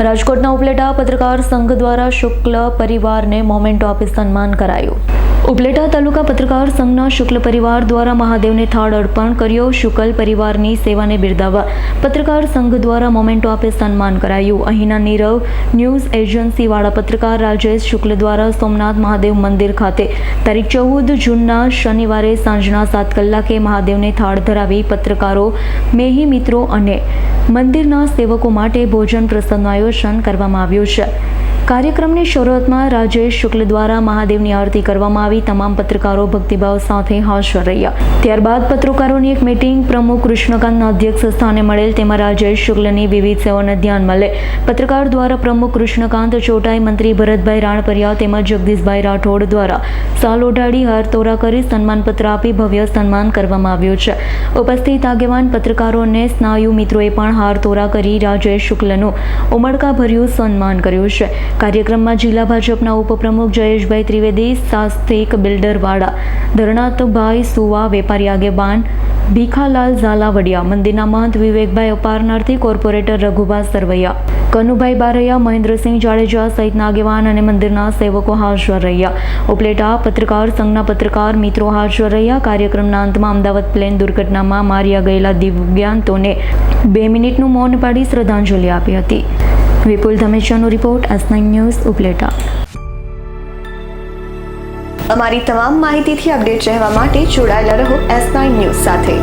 રાજકોટના ઉપલેટા પત્રકાર સંઘ દ્વારા શુક્લ પરિવારને મોમેન્ટો આપી સન્માન કરાયું. ઉપલેટા તાલુકા પત્રકાર સંઘના શુક્લ પરિવાર દ્વારા મહાદેવને થાળ અર્પણ કર્યો. શુકલ પરિવારની સેવાને બિરદાવવા પત્રકાર સંઘ દ્વારા મોમેન્ટો આપે સન્માન કરાયું. અહીંના નીરવ, ન્યૂઝ એજન્સીવાળા પત્રકાર રાજેશ શુક્લ દ્વારા સોમનાથ મહાદેવ મંદિર ખાતે તારીખ ચૌદ જૂનના શનિવારે સાંજના સાત કલાકે મહાદેવને થાળ ધરાવી પત્રકારો, મેહી મિત્રો અને મંદિરના સેવકો માટે ભોજન પ્રસંગનું આયોજન કરવામાં આવ્યું છે. કાર્યક્રમની શરૂઆતમાં રાજેશ શુક્લ દ્વારા મહાદેવની આરતી કરવામાં આવી. તમામ પત્રકારો ભક્તિભાવ સાથે હાજર રહ્યા. ત્યારબાદ પત્રકારોની એક મિટિંગ પ્રમુખ કૃષ્ણકાંતના અધ્યક્ષ સ્થાને મળેલ. તેમાં રાજેશ શુક્લની વિવિધ સેવાઓને ધ્યાનમાં લે. પત્રકાર દ્વારા પ્રમુખ કૃષ્ણકાંત, ચોટાઈ મંત્રી ભરતભાઈ રાણપરિયા તેમજ જગદીશભાઈ રાઠોડ દ્વારા સાલ ઓઢાડી, હાર તોરા કરી સન્માનપત્ર આપી ભવ્ય સન્માન કરવામાં આવ્યું છે. ઉપસ્થિત આગેવાન પત્રકારોને સ્નાયુ મિત્રોએ પણ હાર તોરા કરી રાજેશ શુક્લનું ઉમળકાભર્યું સન્માન કર્યું છે. કાર્યક્રમમાં જિલ્લા ભાજપના ઉપપ્રમુખ જયેશભાઈ ત્રિવેદી સાસ્તિક બિલ્ડરવાડા ધરણાતભાઈ સુવા, વેપારી આગેવાન ભીખાલાલ ઝાલાવડિયા, મંદિરના મહંત વિવેકભાઈ અપારનાર્થી કોર્પોરેટર રઘુભા સરવૈયા, કનુભાઈ બારૈયા, મહેન્દ્રસિંહ જાડેજા સહિતના આગેવાન અને મંદિરના સેવકો હાજર રહ્યા. ઉપલેટા પત્રકાર સંઘના પત્રકાર મિત્રો હાજર રહ્યા. કાર્યક્રમના અંતમાં અમદાવાદ પ્લેન દુર્ઘટનામાં માર્યા ગયેલા દિવ્યાંતોને બે મિનિટનું મૌન પાડી શ્રદ્ધાંજલિ આપી હતી. વિપુલ ધમેચાનો રિપોર્ટ અસનાઈ ન્યૂઝ ઉપલેટા. અમારી તમામ માહિતીથી અપડેટ રહેવા માટે જોડાયેલા રહો એસ નાઇન ન્યૂઝ સાથે.